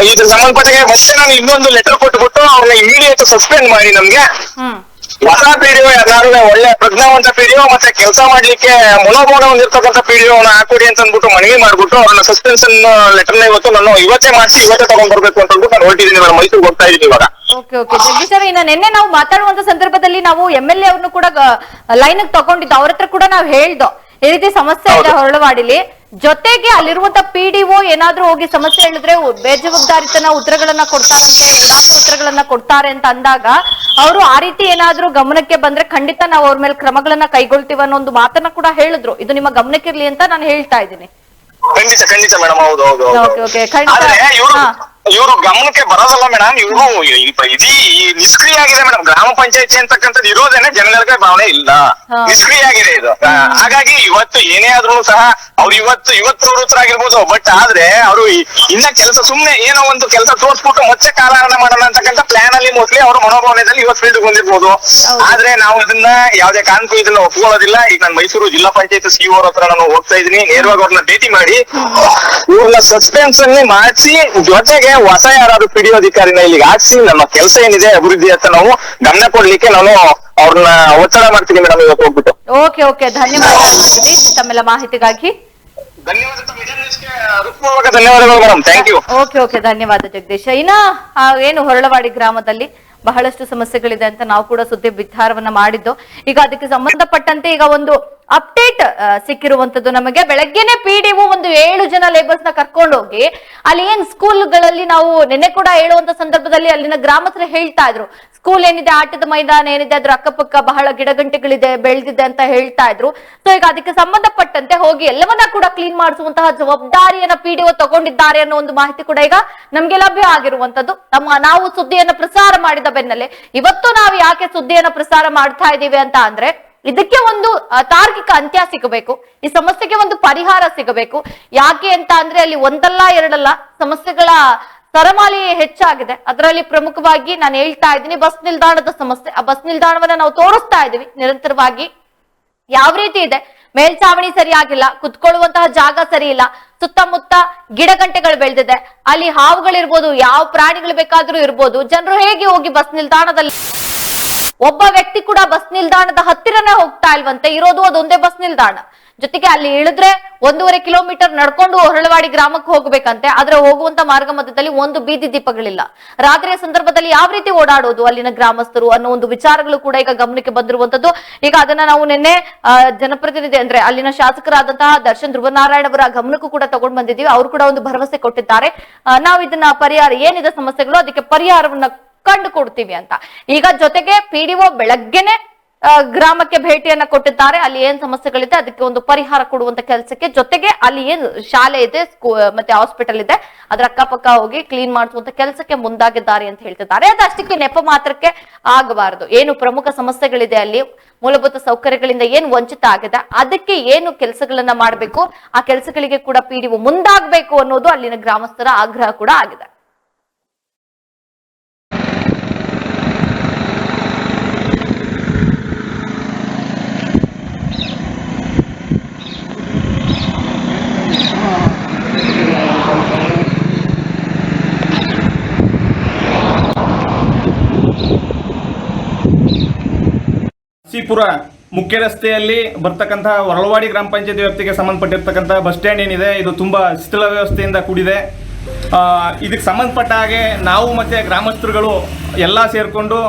ಇದ್ರ ಸಂಬಂಧಪಟ್ಟಂಗೆ ಮತ್ತೆ ನಾನು ಇನ್ನೊಂದು ಲೆಟರ್ ಕೊಟ್ಬಿಟ್ಟು ಅವ್ರನ್ನ ಇಮಿಡಿಯೇಟ್ ಸಸ್ಪೆಂಡ್ ಮಾಡಿ ನಮ್ಗೆ. ಹೊಸ ಪಿಡಿಒ ಯಾರು ಒಳ್ಳೆ ಪ್ರಜ್ಞಾವಂತ ಪಿಡಿಒ ಮತ್ತೆ ಕೆಲಸ ಮಾಡ್ಲಿಕ್ಕೆ ಮನೋಭಾವನೆ ಹೊಂದಿರ್ತಕ್ಕಂಥ ಪಿಡಿಒ ಹಾಕೊಡಿ ಅಂತ ಅಂದ್ಬಿಟ್ಟು ಮನವಿ ಮಾಡ್ಬಿಟ್ಟು ಅವ್ರನ್ನ ಸಸ್ಪೆನ್ಷನ್ನ ಇವತ್ತು ನಾನು ಇವತ್ತೇ ಮಾಡಿಸಿ ಇವತ್ತೇ ತಗೊಂಡ್ ಬರ್ಬೇಕು ಅಂತ ಅಂದ್ಬಿಟ್ಟು ನಾನು ಹೊರಟಿದ್ದೀನಿ ನಾನು ಮೈಸೂರು ಹೋಗ್ತಾ ಇದ್ದೀನಿ ಇವಾಗ. Okay okay. ಜಗದೀಶ್ ಸರ್ ಇನ್ನ ನಿನ್ನೆ ನಾವು ಮಾತಾಡುವಂತ ಸಂದರ್ಭದಲ್ಲಿ ನಾವು ಎಂ ಎಲ್ ಎ ಅವ್ರನ್ನು ಕೂಡ ಲೈನ್ ತಗೊಂಡಿದ್ದು. ಅವ್ರ ಹತ್ರ ಕೂಡ ನಾವು ಹೇಳ್ದೋ. ಈ ರೀತಿ ಸಮಸ್ಯೆ ಇದೆ ಹೊರಳವಾಡಿಲಿ. ಜೊತೆಗೆ ಅಲ್ಲಿರುವಂತ ಪಿ ಡಿ ಒ ಏನಾದ್ರೂ ಹೋಗಿ ಸಮಸ್ಯೆ ಹೇಳಿದ್ರೆ ಬೇಜವಾಬ್ದಾರಿತನ ಉತ್ತರಗಳನ್ನ ಕೊಡ್ತಾರಂತೆ ಯಥಾರ್ಥ ಉತ್ತರಗಳನ್ನ ಕೊಡ್ತಾರೆ ಅಂತ ಅಂದಾಗ ಅವರು ಆ ರೀತಿ ಏನಾದ್ರೂ ಗಮನಕ್ಕೆ ಬಂದ್ರೆ ಖಂಡಿತ ನಾವು ಅವ್ರ ಮೇಲೆ ಕ್ರಮಗಳನ್ನ ಕೈಗೊಳ್ತೀವಿ ಅನ್ನೋ ಒಂದು ಮಾತನ್ನ ಕೂಡ ಹೇಳಿದ್ರು. ಇದು ನಿಮ್ಮ ಗಮನಕ್ಕಿರ್ಲಿ ಅಂತ ನಾನು ಹೇಳ್ತಾ ಇದ್ದೀನಿ. ಖಂಡಿತ ಖಂಡಿತ ಮೇಡಮ್. ಹೌದು ಹೌದು ಓಕೆ ಓಕೆ ಖಂಡಿತ. ಇವರು ಗಮನಕ್ಕೆ ಬರೋದಲ್ಲ ಮೇಡಮ್ ಇವರು ಇದೀ ನಿಷ್ಕ್ರಿಯ ಆಗಿದೆ ಮೇಡಮ್ ಗ್ರಾಮ ಪಂಚಾಯತಿ ಅಂತಕ್ಕಂಥದ್ದು ಇರೋದೇನೆ ಜನಗಳಿಗೆ ಭಾವನೆ ಇಲ್ಲ. ನಿಷ್ಕ್ರಿಯ ಆಗಿದೆ ಇದು. ಹಾಗಾಗಿ ಇವತ್ತು ಏನೇ ಆದ್ರೂ ಸಹ ಅವ್ರು ಇವತ್ತು ಇವತ್ತು ಪ್ರವೃತ್ತರಾಗಿರ್ಬೋದು ಬಟ್ ಆದ್ರೆ ಅವರು ಇನ್ನ ಕೆಲಸ ಸುಮ್ನೆ ಏನೋ ಒಂದು ಕೆಲಸ ತೋರ್ಸ್ಬಿಟ್ಟು ಮತ್ತೆ ಕಾಲಹರಣ ಮಾಡೋಣ ಅಂತಕ್ಕಂಥ ಪ್ಲಾನ್ ಅಲ್ಲಿ ಮೋಸ್ಟ್ಲಿ ಅವ್ರ ಮನೋಭಾವನೆದಲ್ಲಿ ಇವತ್ತು ಫೀಲ್ಡ್ ಬಂದಿರ್ಬೋದು. ಆದ್ರೆ ನಾವು ಇದನ್ನ ಯಾವ್ದೇ ಕಾರಣಕ್ಕೂ ಇದನ್ನ ಒಪ್ಕೊಳ್ಳೋದಿಲ್ಲ. ಈಗ ನಾನು ಮೈಸೂರು ಜಿಲ್ಲಾ ಪಂಚಾಯತ್ ಸಿಇಒ ಅವ್ರ ಹತ್ರ ನಾನು ಹೋಗ್ತಾ ಇದೀನಿ ನೇರವಾಗಿ ಅವ್ರನ್ನ ಭೇಟಿ ಮಾಡಿ ಇವ್ರನ್ನ ಸಸ್ಪೆನ್ಸ್ ಅಲ್ಲಿ ಮಾಡಿಸಿ ಜೊತೆಗೆ ಹೊಸ ಯಾರಾದ್ರೂ ಪಿಡಿಒ ಅಧಿಕಾರಿನ ಇಲ್ಲಿಗೆ ಹಾಕ್ಸಿ ನಮ್ಮ ಕೆಲಸ ಏನಿದೆ ಅಭಿವೃದ್ಧಿ ಅಂತ ನಾವು ಗಮನ ಕೊಡ್ಲಿಕ್ಕೆ ನಾನು ಅವ್ರನ್ನ ಒತ್ತಡ ಮಾಡ್ತೀನಿ ಮೇಡಮ್ ಇವತ್ತು ಹೋಗ್ಬಿಟ್ಟು. Okay okay. ಧನ್ಯವಾದ ಜಗದೀಶ್ ತಮ್ಮೆಲ್ಲ ಮಾಹಿತಿಗಾಗಿ. ಧನ್ಯವಾದಗಳು madam. Thank you okay okay. ಧನ್ಯವಾದ ಜಗದೀಶ. ಇನ್ನ ಏನು ಹೊರಳವಾಡಿ ಗ್ರಾಮದಲ್ಲಿ ಬಹಳಷ್ಟು ಸಮಸ್ಯೆಗಳಿದೆ ಅಂತ ನಾವು ಕೂಡ ಸುದ್ದಿ ವಿಚಾರವನ್ನ ಮಾಡಿದ್ದು. ಈಗ ಅದಕ್ಕೆ ಸಂಬಂಧಪಟ್ಟಂತೆ ಈಗ ಒಂದು ಅಪ್ಡೇಟ್ ಸಿಕ್ಕಿರುವಂತದ್ದು ನಮಗೆ. ಬೆಳಗ್ಗೆನೆ ಪಿಡಿಒ ಒಂದು ಏಳು ಜನ ಲೇಬರ್ಸ್ನ ಕರ್ಕೊಂಡೋಗಿ, ಅಲ್ಲಿ ಏನ್ ಸ್ಕೂಲ್ಗಳಲ್ಲಿ ನಾವು ನಿನ್ನೆ ಕೂಡ ಹೇಳುವಂತ ಸಂದರ್ಭದಲ್ಲಿ ಅಲ್ಲಿನ ಗ್ರಾಮಸ್ಥರು ಹೇಳ್ತಾ ಇದ್ರು. ಸ್ಕೂಲ್ ಏನಿದೆ, ಆಟದ ಮೈದಾನ ಏನಿದೆ, ಅದ್ರ ಅಕ್ಕಪಕ್ಕ ಬಹಳ ಗಿಡಗಂಟೆಗಳಿದೆ, ಬೆಳೆದಿದೆ ಅಂತ ಹೇಳ್ತಾ ಇದ್ರು. ಸೊ ಈಗ ಅದಕ್ಕೆ ಸಂಬಂಧಪಟ್ಟಂತೆ ಹೋಗಿ ಎಲ್ಲವನ್ನ ಕೂಡ ಕ್ಲೀನ್ ಮಾಡಿಸುವಂತಹ ಜವಾಬ್ದಾರಿಯನ್ನ ಪಿಡಿಒ ತಗೊಂಡಿದ್ದಾರೆ ಅನ್ನೋ ಒಂದು ಮಾಹಿತಿ ಕೂಡ ಈಗ ನಮ್ಗೆ ಲಭ್ಯ ಆಗಿರುವಂತದ್ದು ನಮ್ಮ ನಾವು ಸುದ್ದಿಯನ್ನ ಪ್ರಸಾರ ಮಾಡಿದ ಬೆನ್ನಲ್ಲೇ, ಇವತ್ತು ನಾವು ಯಾಕೆ ಸುದ್ದಿಯನ್ನ ಪ್ರಸಾರ ಮಾಡ್ತಾ ಇದ್ದೀವಿ ಅಂತ ಅಂದ್ರೆ, ಇದಕ್ಕೆ ಒಂದು ತಾರ್ಕಿಕ ಅಂತ್ಯ ಸಿಗಬೇಕು. ಈ ಸಮಸ್ಯೆಗೆ ಒಂದು ಪರಿಹಾರ ಸಿಗಬೇಕು. ಯಾಕೆ ಅಂತ ಅಂದ್ರೆ, ಅಲ್ಲಿ ಒಂದಲ್ಲ, ಎರಡಲ್ಲ ಸಮಸ್ಯೆಗಳ ಸರಮಾಲಿ ಹೆಚ್ಚಾಗಿದೆ. ಅದರಲ್ಲಿ ಪ್ರಮುಖವಾಗಿ ನಾನು ಹೇಳ್ತಾ ಇದ್ದೀನಿ, ಬಸ್ ನಿಲ್ದಾಣದ ಸಮಸ್ಯೆ. ಆ ಬಸ್ ನಿಲ್ದಾಣವನ್ನ ನಾವು ತೋರಿಸ್ತಾ ಇದೀವಿ ನಿರಂತರವಾಗಿ ಯಾವ ರೀತಿ ಇದೆ? ಮೇಲ್ಚಾವಣಿ ಸರಿಯಾಗಿಲ್ಲ, ಕುತ್ಕೊಳ್ಳುವಂತಹ ಜಾಗ ಸರಿ ಇಲ್ಲ ಸುತ್ತಮುತ್ತ ಗಿಡಗಂಟೆಗಳು ಬೆಳೆದಿದೆ. ಅಲ್ಲಿ ಹಾವುಗಳಿರ್ಬೋದು, ಯಾವ ಪ್ರಾಣಿಗಳು ಬೇಕಾದ್ರೂ ಇರ್ಬೋದು. ಜನರು ಹೇಗೆ ಹೋಗಿ ಬಸ್ ನಿಲ್ದಾಣದಲ್ಲಿ ಒಬ್ಬ ವ್ಯಕ್ತಿ ಕೂಡ ಬಸ್ ನಿಲ್ದಾಣದ ಹತ್ತಿರನೇ ಹೋಗ್ತಾ ಇಲ್ವಂತೆ. ಇರೋದು ಅದೊಂದೇ ಬಸ್ ನಿಲ್ದಾಣ. ಜೊತೆಗೆ ಅಲ್ಲಿ ಇಳಿದ್ರೆ ಒಂದೂವರೆ ಕಿಲೋಮೀಟರ್ ನಡ್ಕೊಂಡು ಹೊರಳವಾಡಿ ಗ್ರಾಮಕ್ಕೆ ಹೋಗ್ಬೇಕಂತೆ. ಆದ್ರೆ ಹೋಗುವಂತ ಮಾರ್ಗ ಮಧ್ಯದಲ್ಲಿ ಒಂದು ಬೀದಿ ದೀಪಗಳಿಲ್ಲ. ರಾತ್ರಿಯ ಸಂದರ್ಭದಲ್ಲಿ ಯಾವ ರೀತಿ ಓಡಾಡೋದು ಅಲ್ಲಿನ ಗ್ರಾಮಸ್ಥರು ಅನ್ನೋ ಒಂದು ವಿಚಾರಗಳು ಕೂಡ ಈಗ ಗಮನಕ್ಕೆ ಬಂದಿರುವಂತದ್ದು ಈಗ ಅದನ್ನ ನಾವು ನಿನ್ನೆ ಜನಪ್ರತಿನಿಧಿ ಅಂದ್ರೆ ಅಲ್ಲಿನ ಶಾಸಕರಾದಂತಹ ದರ್ಶನ್ ಧ್ರುವನಾರಾಯಣ ಅವರ ಗಮನಕ್ಕೂ ಕೂಡ ತಗೊಂಡ್ ಬಂದಿದ್ದೀವಿ. ಅವರು ಕೂಡ ಒಂದು ಭರವಸೆ ಕೊಟ್ಟಿದ್ದಾರೆ. ನಾವು ಇದನ್ನ ಪರಿಹಾರ ಏನಿದೆ ಸಮಸ್ಯೆಗಳು ಅದಕ್ಕೆ ಪರಿಹಾರವನ್ನ ಕಂಡುಕೊಡ್ತೀವಿ ಅಂತ. ಈಗ ಜೊತೆಗೆ ಪಿಡಿಒ ಬೆಳಗ್ಗೆನೆ ಗ್ರಾಮಕ್ಕೆ ಭೇಟಿಯನ್ನ ಕೊಟ್ಟಿದ್ದಾರೆ. ಅಲ್ಲಿ ಏನ್ ಸಮಸ್ಯೆಗಳಿದೆ ಅದಕ್ಕೆ ಒಂದು ಪರಿಹಾರ ಕೊಡುವಂತ ಕೆಲಸಕ್ಕೆ ಜೊತೆಗೆ ಅಲ್ಲಿ ಏನ್ ಶಾಲೆ ಇದೆ ಮತ್ತೆ ಹಾಸ್ಪಿಟಲ್ ಇದೆ, ಅದ್ರ ಅಕ್ಕಪಕ್ಕ ಹೋಗಿ ಕ್ಲೀನ್ ಮಾಡಿಸುವಂತ ಕೆಲಸಕ್ಕೆ ಮುಂದಾಗಿದ್ದಾರೆ ಅಂತ ಹೇಳ್ತಿದ್ದಾರೆ. ಅದಷ್ಟಕ್ಕೆ ನೆಪ ಮಾತ್ರಕ್ಕೆ ಆಗಬಾರದು. ಏನು ಪ್ರಮುಖ ಸಮಸ್ಯೆಗಳಿದೆ ಅಲ್ಲಿ, ಮೂಲಭೂತ ಸೌಕರ್ಯಗಳಿಂದ ಏನು ವಂಚಿತ ಆಗಿದೆ, ಅದಕ್ಕೆ ಏನು ಕೆಲಸಗಳನ್ನ ಮಾಡಬೇಕು, ಆ ಕೆಲಸಗಳಿಗೆ ಕೂಡ ಪಿಡಿಒ ಮುಂದಾಗಬೇಕು ಅನ್ನೋದು ಅಲ್ಲಿನ ಗ್ರಾಮಸ್ಥರ ಆಗ್ರಹ ಕೂಡ ಆಗಿದೆ. ಸಿಪುರ ಮುಖ್ಯ ರಸ್ತೆಯಲ್ಲಿ ಬರ್ತಕ್ಕಂತಹ ಹೊರಳವಾಡಿ ಗ್ರಾಮ ಪಂಚಾಯತಿ ವ್ಯಾಪ್ತಿಗೆ ಸಂಬಂಧಪಟ್ಟಿರ್ತಕ್ಕಂಥ ಬಸ್ ಸ್ಟ್ಯಾಂಡ್ ಏನಿದೆ, ಇದು ತುಂಬಾ ಶಿಥಿಲ ವ್ಯವಸ್ಥೆಯಿಂದ ಕೂಡಿದೆ. ಇದಕ್ಕೆ ಸಂಬಂಧಪಟ್ಟ ಹಾಗೆ ನಾವು ಮತ್ತೆ ಗ್ರಾಮಸ್ಥರುಗಳು ಎಲ್ಲ ಸೇರಿಕೊಂಡು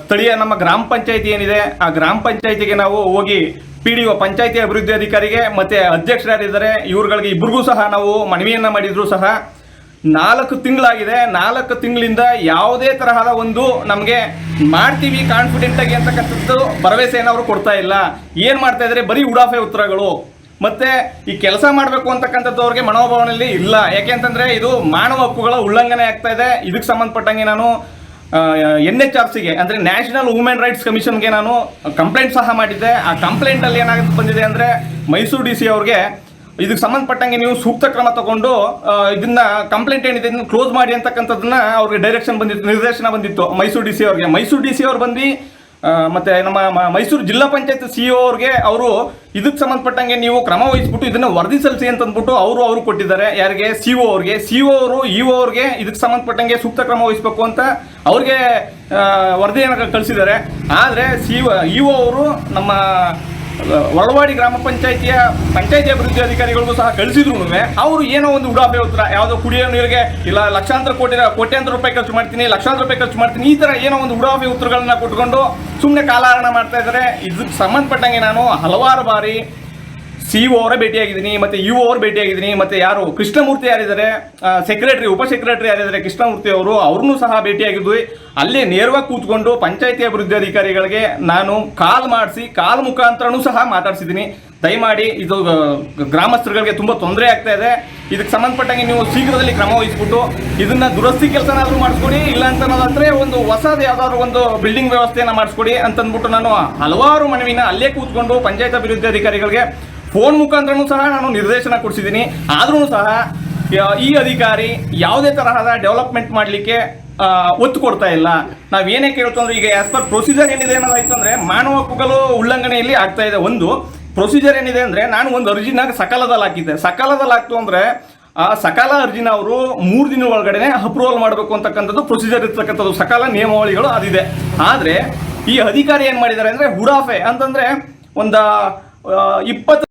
ಸ್ಥಳೀಯ ನಮ್ಮ ಗ್ರಾಮ ಪಂಚಾಯತಿ ಏನಿದೆ, ಆ ಗ್ರಾಮ ಪಂಚಾಯತಿಗೆ ನಾವು ಹೋಗಿ ಪಿ ಡಿ ಒ ಪಂಚಾಯತಿ ಅಭಿವೃದ್ಧಿ ಅಧಿಕಾರಿಗೆ ಮತ್ತೆ ಅಧ್ಯಕ್ಷರಾರಿದ್ದಾರೆ. ಇವ್ರುಗಳಿಗೆ ಇಬ್ಬರಿಗೂ ಸಹ ನಾವು ಮನವಿಯನ್ನ ಮಾಡಿದ್ರು ಸಹ. ನಾಲ್ಕು ತಿಂಗಳಾಗಿದೆ. ನಾಲ್ಕು ತಿಂಗಳಿಂದ ಯಾವುದೇ ತರಹದ ಒಂದು ನಮಗೆ ಮಾಡ್ತೀವಿ ಕಾನ್ಫಿಡೆಂಟ್ ಆಗಿ ಅಂತಕ್ಕಂಥದ್ದು ಭರವಸೆಯನ್ನು ಅವರು ಕೊಡ್ತಾ ಇಲ್ಲ. ಏನು ಮಾಡ್ತಾ ಇದ್ದಾರೆ ಬರೀ ಉಡಾಫೆ ಉತ್ತರಗಳು. ಮತ್ತೆ ಈ ಕೆಲಸ ಮಾಡಬೇಕು ಅಂತಕ್ಕಂಥದ್ದು ಅವ್ರಿಗೆ ಮನೋಭಾವನೆಯಲ್ಲಿ ಇಲ್ಲ. ಯಾಕೆ ಅಂತಂದ್ರೆ ಇದು ಮಾನವ ಹಕ್ಕುಗಳ ಉಲ್ಲಂಘನೆ ಆಗ್ತಾ ಇದೆ. ಇದಕ್ಕೆ ಸಂಬಂಧಪಟ್ಟಂಗೆ ನಾನು ಎನ್ ಎಚ್ ಆರ್ ಸಿಗೆ ಅಂದರೆ ನ್ಯಾಷನಲ್ ವುಮೆನ್ ರೈಟ್ಸ್ ಕಮಿಷನ್ಗೆ ನಾನು ಕಂಪ್ಲೇಂಟ್ ಸಹ ಮಾಡಿದ್ದೆ. ಆ ಕಂಪ್ಲೇಂಟಲ್ಲಿ ಏನಾಗುತ್ತೆ ಬಂದಿದೆ ಅಂದರೆ ಮೈಸೂರು ಡಿ ಸಿ ಅವ್ರಿಗೆ ಇದಕ್ಕೆ ಸಂಬಂಧಪಟ್ಟಂಗೆ ನೀವು ಸೂಕ್ತ ಕ್ರಮ ತಗೊಂಡು ಇದನ್ನ ಕಂಪ್ಲೇಂಟ್ ಏನಿದೆ ಕ್ಲೋಸ್ ಮಾಡಿ ಅಂತಕ್ಕಂಥದ್ದನ್ನ ಅವ್ರಿಗೆ ಡೈರೆಕ್ಷನ್ ಬಂದಿತ್ತು, ನಿರ್ದೇಶನ ಬಂದಿತ್ತು ಮೈಸೂರು ಡಿ ಸಿ ಅವ್ರಿಗೆ. ಮೈಸೂರು ಡಿ ಸಿ ಅವ್ರು ಬಂದು ಮತ್ತೆ ನಮ್ಮ ಮೈಸೂರು ಜಿಲ್ಲಾ ಪಂಚಾಯತ್ ಸಿ ಅವ್ರಿಗೆ ಅವರು ಇದಕ್ಕೆ ಸಂಬಂಧಪಟ್ಟಂಗೆ ನೀವು ಕ್ರಮ ವಹಿಸ್ಬಿಟ್ಟು ಇದನ್ನ ವರದಿ ಸಲ್ಲಿಸಿ ಅಂತ ಅಂದ್ಬಿಟ್ಟು ಅವರು ಅವರು ಕೊಟ್ಟಿದ್ದಾರೆ. ಯಾರಿಗೆ? ಸಿ ಒ ಅವ್ರಿಗೆ. ಸಿ ಒ ಅವರು ಇ ಒ ಅವ್ರಿಗೆ ಇದಕ್ಕೆ ಸಂಬಂಧಪಟ್ಟಂಗೆ ಸೂಕ್ತ ಕ್ರಮ ವಹಿಸಬೇಕು ಅಂತ ಅವ್ರಿಗೆ ವರದಿಯನ್ನು ಕಳಿಸಿದ್ದಾರೆ. ಆದರೆ ಸಿ ಇ ಒ ಅವರು ನಮ್ಮ ಒಳವಾಡಿ ಗ್ರಾಮ ಪಂಚಾಯತಿಯ ಪಂಚಾಯತಿ ಅಭಿವೃದ್ಧಿ ಅಧಿಕಾರಿಗಳಿಗೂ ಸಹ ಕಳಿಸಿದ್ರು ಅವರು ಏನೋ ಒಂದು ಉಡಾಫೆ ಉತ್ತರ, ಯಾವುದೋ ಕುಡಿಯೋ ನೀರಿಗೆ, ಇಲ್ಲ ಲಕ್ಷಾಂತರ ಕೋಟಿ, ಕೋಟ್ಯಾಂತರ ರೂಪಾಯಿ ಖರ್ಚು ಮಾಡ್ತೀನಿ, ಲಕ್ಷಾಂತರ ರೂಪಾಯಿ ಖರ್ಚು ಮಾಡ್ತೀನಿ, ಈ ತರ ಏನೋ ಒಂದು ಉಡಾಫೆ ಉತ್ತರಗಳನ್ನ ಕೊಟ್ಕೊಂಡು ಸುಮ್ಮನೆ ಕಾಲಹರಣ ಮಾಡ್ತಾ ಇದ್ದಾರೆ. ಇದಕ್ಕೆ ಸಂಬಂಧಪಟ್ಟಂಗೆ ನಾನು ಹಲವಾರು ಬಾರಿ ಸಿ ಇ ಅವರೇ ಭೇಟಿಯಾಗಿದ್ದೀನಿ, ಮತ್ತೆ ಯು ಅವ್ರು ಭೇಟಿಯಾಗಿದ್ದೀನಿ, ಮತ್ತೆ ಯಾರು ಕೃಷ್ಣಮೂರ್ತಿ ಯಾರಿದ್ದಾರೆ ಸೆಕ್ರೆಟರಿ ಉಪ ಸೆಕ್ರೆಟರಿ ಯಾರಿದ್ದಾರೆ, ಕೃಷ್ಣಮೂರ್ತಿ ಅವರು, ಅವ್ರನ್ನೂ ಸಹ ಭೇಟಿಯಾಗಿದ್ವಿ. ಅಲ್ಲೇ ನೇರವಾಗಿ ಕೂತ್ಕೊಂಡು ಪಂಚಾಯತಿ ಅಭಿವೃದ್ಧಿ ಅಧಿಕಾರಿಗಳಿಗೆ ನಾನು ಕಾಲ್ ಮಾಡಿಸಿ ಕಾಲ್ ಮುಖಾಂತರನೂ ಸಹ ಮಾತಾಡ್ಸಿದ್ದೀನಿ. ದಯಮಾಡಿ ಇದು ಗ್ರಾಮಸ್ಥರುಗಳಿಗೆ ತುಂಬ ತೊಂದರೆ ಆಗ್ತಾ ಇದೆ. ಇದಕ್ಕೆ ಸಂಬಂಧಪಟ್ಟಂಗೆ ನೀವು ಶೀಘ್ರದಲ್ಲಿ ಕ್ರಮ ವಹಿಸ್ಬಿಟ್ಟು ಇದನ್ನ ದುರಸ್ತಿ ಕೆಲಸನಾದರೂ ಮಾಡಿಸ್ಕೊಡಿ ಇಲ್ಲ ಅಂತ ಅನ್ನೋದಾದ್ರೆ ಒಂದು ಹೊಸದು ಯಾವ್ದಾದ್ರು ಒಂದು ಬಿಲ್ಡಿಂಗ್ ವ್ಯವಸ್ಥೆಯನ್ನು ಮಾಡಿಸ್ಕೊಡಿ ಅಂತಂದ್ಬಿಟ್ಟು ನಾನು ಹಲವಾರು ಮನವಿನ ಅಲ್ಲೇ ಕೂತ್ಕೊಂಡು ಪಂಚಾಯತ್ ಅಭಿವೃದ್ಧಿ ಅಧಿಕಾರಿಗಳಿಗೆ ಫೋನ್ ಮುಖಾಂತರನೂ ಸಹ ನಾನು ನಿರ್ದೇಶನ ಕೊಡಿಸಿದ್ದೀನಿ. ಆದ್ರೂ ಸಹ ಈ ಅಧಿಕಾರಿ ಯಾವುದೇ ತರಹದ ಡೆವಲಪ್ಮೆಂಟ್ ಮಾಡಲಿಕ್ಕೆ ಒತ್ತು ಕೊಡ್ತಾ ಇಲ್ಲ. ನಾವೇನೇ ಏನೇ ಕೇಳ್ತು ಅಂದ್ರೆ ಈಗ ಆಸ್ ಪರ್ ಪ್ರೊಸೀಜರ್ ಏನಿದೆ ಅನ್ನೋದಾಯ್ತು ಅಂದ್ರೆ, ಮಾನವ ಹಕ್ಕುಗಳು ಉಲ್ಲಂಘನೆಯಲ್ಲಿ ಆಗ್ತಾ ಇದೆ ಒಂದು. ಪ್ರೊಸೀಜರ್ ಏನಿದೆ ಅಂದ್ರೆ, ನಾನು ಒಂದು ಅರ್ಜಿನ ಸಕಾಲದಲ್ಲಿ ಹಾಕಿದ್ದೆ. ಸಕಾಲದಲ್ಲಿ ಹಾಕ್ತು ಅಂದ್ರೆ, ಆ, ಸಕಾಲ ಅರ್ಜಿನ ಅವರು ಮೂರು ದಿನ ಒಳಗಡೆ ಅಪ್ರೂವಲ್ ಮಾಡಬೇಕು ಅಂತಕ್ಕಂಥದ್ದು ಪ್ರೊಸೀಜರ್ ಇರ್ತಕ್ಕಂಥದ್ದು. ಸಕಾಲ ನಿಯಮಾವಳಿಗಳು ಅದಿದೆ ಆದ್ರೆ, ಈ ಅಧಿಕಾರಿ ಏನ್ ಮಾಡಿದ್ದಾರೆ ಅಂದ್ರೆ ಹುಡಾಫೆ ಅಂತಂದ್ರೆ, ಒಂದು ಇಪ್ಪತ್ತು